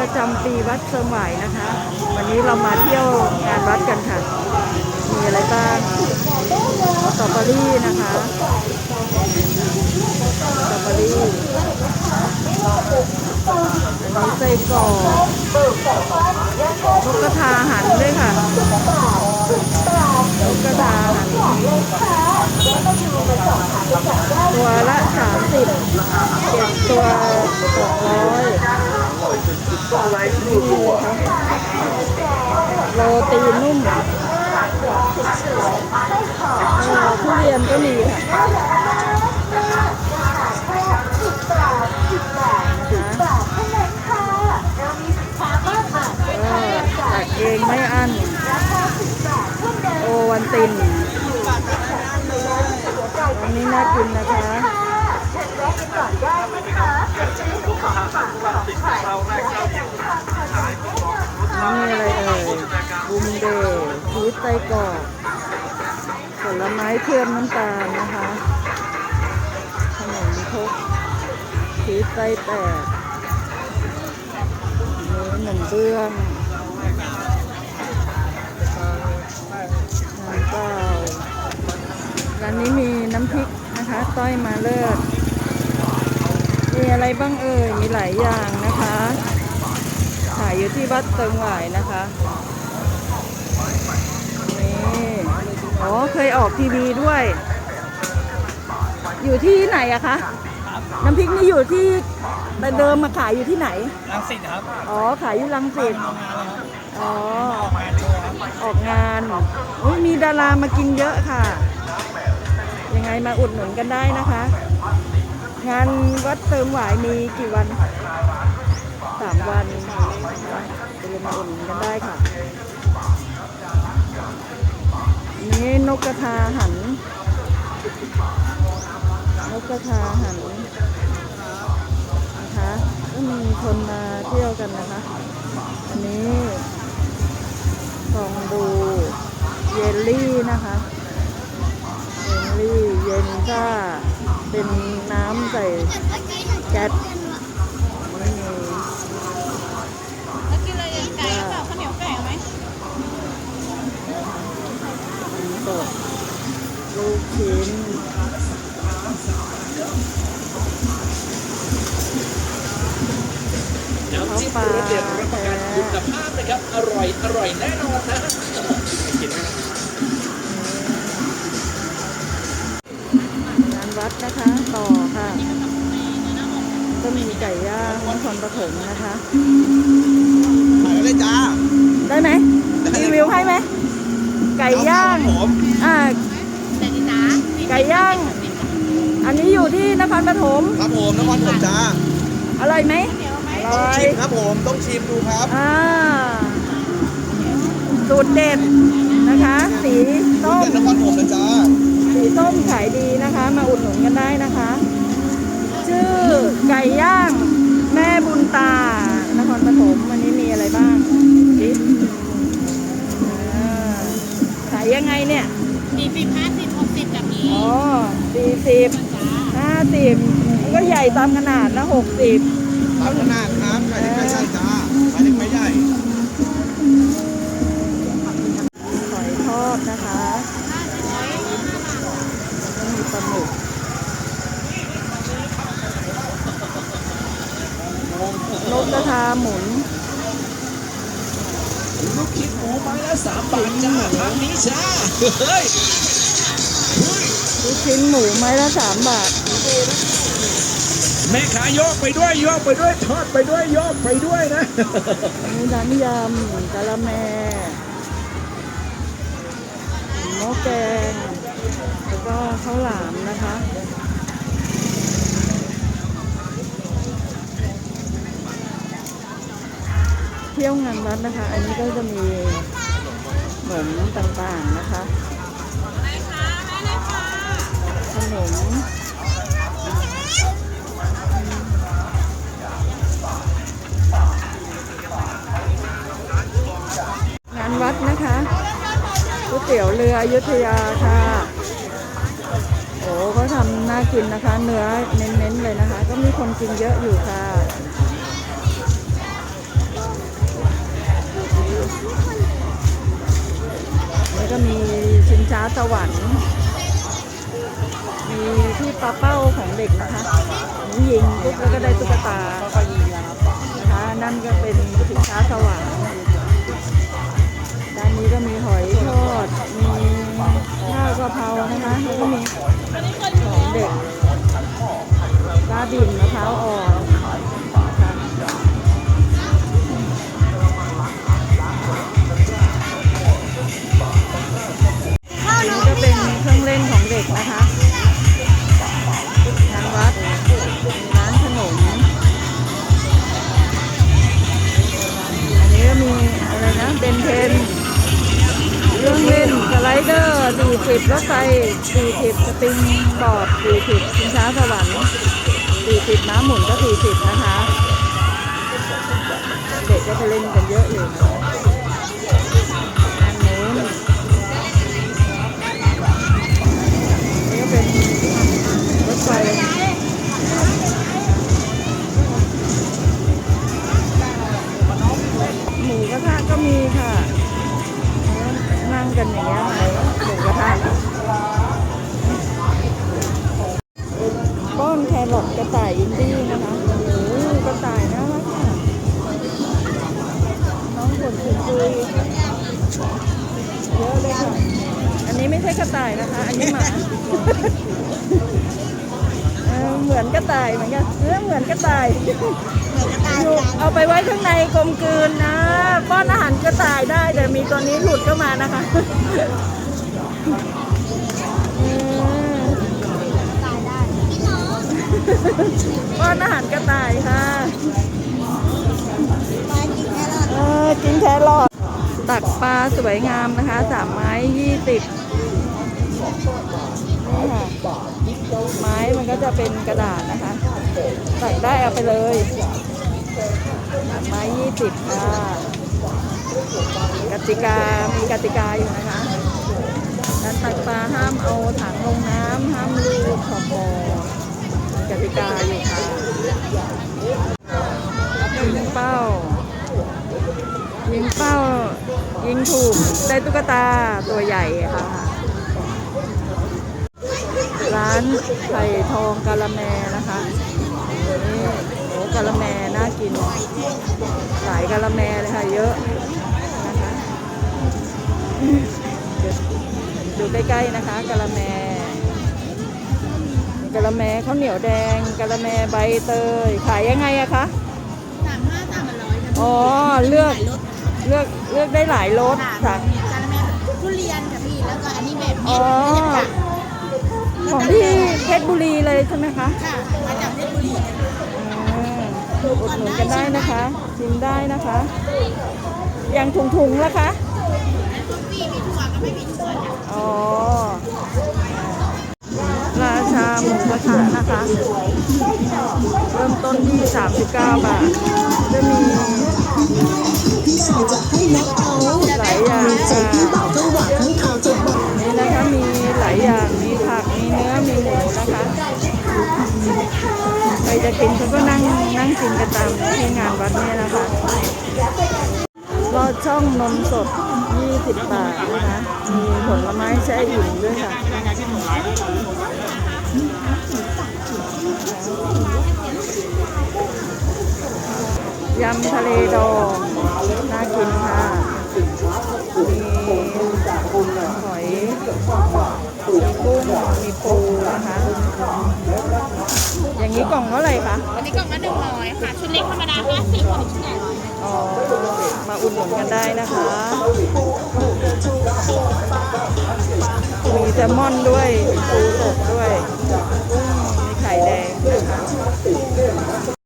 ประจำปีวัดเสริมหวายนะคะ วันนี้เรามาเที่ยวงานวัดกันค่ะ มีอะไรบ้างสตรอเบอรี่นะคะสตรอเบอรี่อันนี้ไส้กรอกนกกระทาหันด้วยค่ะนกกระทาหันตัวละสามสิบเจ็ดตัวสองร้อย โรตีนุ่มทุเรียนก็มีค่ะเออตักเองไม่อั้นโอวันตินอันนี้น่ากินนะคะ ไส้กรอกผลไม้เทียมน้ำตาลนะคะขนมครกชีสไส้แตกนี่หนึ่งเบื้องน้ำเปล่าร้านนี้มีน้ำพริกนะคะ ต้อยมาเลิศมีอะไรบ้างเอ่ย มีหลายอย่างนะคะ ขายอยู่ที่วัดเติงหวายนะคะ นี่อ๋อเคยออกทีวีด้วย อยู่ที่ไหนอะคะ น้ำพริกนี่อยู่ที่แต่เดิมมาขายอยู่ที่ไหน รังสิตครับอ๋อขายอยู่ลังสิตโรงงานเลยครับอ๋องานโชว์ครับออกงานอุ๊ยมีดารามากินเยอะค่ะ ยังไงมาอุดหนุนกันได้นะคะ งานวัดเติมหวายมีกี่วันสามวันไปเรียนมาอุดหนุนกันได้ค่ะ กกระทาหัน นกกระทาหันนะคะก็มีคนมาเที่ยวกันนะคะ อันนี้ลองดูเยลลี่นะคะเยลลี่เย็นซ่าเป็นน้ำใส่แก๊สไม่มี แล้วกินอะไรกันไก่หรือเปล่าข้าวเหนียวไก่เอาไหม สดลูกชิ้นน้ำจิ้มรสเด็ดรับประกันคุณภาพนะครับ อร่อย อร่อยแน่นอนนะกินไหมรับงานวัดนะคะ ต่อค่ะ ก็มีไก่ย่างนครปฐมนะคะถ่ายเลยจ้าได้ไหมรีวิวให้ไหม ไก่ย่างผมอ่าแต่นี่นะไก่ย่าง อันนี้อยู่ที่นครปฐมครับผมนครผมจ้าอร่อยไหมอต้องร่อยชิมครับผมต้องชิมดูครับอ่าสูตรเด็ดนะคะ สีส้มเด็ดนครผมนะจ้าสีส้มขายดีนะคะ มาอุดหนุนกันได้นะคะ ชื่อไก่ย่าง แม่บุญตานครปฐมวันนี้มีอะไรบ้าง สี่สิบจ้าห้าสิบก็ใหญ่ตามขนาดนะหกสิบตามขนาดครับไข่เล็กไม่ใช่จ้าไข่เล็กไม่ใหญ่หอยทอดนะคะแล้วมีปลาหมึกนกกระทาหมุนลูกชิ้นหมูไม้ละสามบาทจ้าทางนี้จ้าเฮ้ยลูก ชิ้นหมูไม้ละสามบาท แม่ขายโยกไปด้วยโยกไปด้วยทอดไปด้วยโยกไปด้วยนะอันนี้น้ำยำกะละแมหม้อแกง แล้วก็ข้าวหลามนะคะเที่ยวงานวัดนะคะ อันนี้ก็จะมีขนมต่างๆนะคะ ขนมงานวัดนะคะก๋วยเตี๋ยวเรืออยุธยาค่ะโอ้เขาทำน่ากินนะคะ เนื้อเน้นๆเลยนะคะ ก็มีคนกินเยอะอยู่ค่ะนี่ก็มีชิ้นช้าสวรรค์ ที่ปลาเป้าของเด็กนะคะยิงปุ๊บแล้วก็ได้ตุ๊กตานะคะนั่นก็เป็นสินค้าสว่างด้านนี้ก็มีหอยทอด มีข้าวกะเพรานะคะแล้วก็มีของเด็ก สี่สิบรถไฟสี่สิบสปริงบอร์ดสี่สิบชิงช้าสวรรค์สี่สิบม้าหมุนก็สี่สิบนะคะ เด็กก็ไปเล่นกันเยอะอยู่นะอันนู้นนี่ก็เป็นรถไฟ อะเลยค่ะอันนี้ไม่ใช่กระต่ายนะคะ อันนี้หมาเออเหมือนกระต่ายเหมือนกันเออเหมือนกระต่ายอยู่เอาไปไว้ข้างในกลมกลืนนะป้อนอาหารกระต่ายได้แต่มีตัวนี้หลุดเข้ามานะคะเออป้อนอาหารกระต่ายค่ะเออกินแครอท ตักปลาสวยงามนะคะสามไม้ยี่สิบนี่ค่ะไม้มันก็จะเป็นกระดาษนะคะ ตักได้เอาไปเลยไม้ยี่สิบค่ะกติกามีกติกาอยู่นะคะการตักปลาห้ามเอาถังลงน้ำห้าม ยิงถูกได้ตุ๊กตาตัวใหญ่ค่ะ ร้านไข่ทองกะละแมนะคะนี่โอ้กะละแมน่ากิน หลายกะละแมเลยค่ะเยอะนะคะดูใกล้ๆนะคะกะละแมกะละแมข้าวเหนียวแดงกะละแมใบเตยขายยังไงอะคะสามห้าสามร้อยค่ะอ๋อเลือก เลือกเลือกได้หลายรสค่ะค่ะจานแม่ทุเรียนค่ะพี่ แล้วก็อันนี้แบบอ๋เม็อดค่ะของที่เพชรบุรีเลยใช่ไหมคะค่ะมาจากเพชรบุรีอ่าอุดหนุนกันได้นะคะ ชิมได้นะคะ อย่างถุงๆละคะทุกปีมีถั่วกับไม่มีถั่วค่ะ อ๋อ ราชาหมูกระทะนะคะ เริ่มต้นที่ 39 บาท จะมี หลายอย่างค่ะนี่นะคะ มีหลายอย่าง มีผัก มีเนื้อ มีหมูนะคะ ใครจะกินเขาก็นั่งนั่งกินกันตามที่งานวัดเนี่ยนะคะรอดช่องนมสด 20 บาทนะคะ มีผลไม้แช่อิ่มด้วยค่ะยำทะเลดอง น่ากินค่ะมีหอยมีกุ้งมีปูนะคะ อย่างนี้กล่องเท่าไหร่คะอันนี้กล่องละหนึ่งร้อยค่ะ ชุดเล็กธรรมดาห้าสิบชุดใหญ่ร้อยอ๋อ มาอุดหนุนกันได้นะคะ มีแซลมอนด้วย ปูสดด้วย มีไข่แดงนะคะ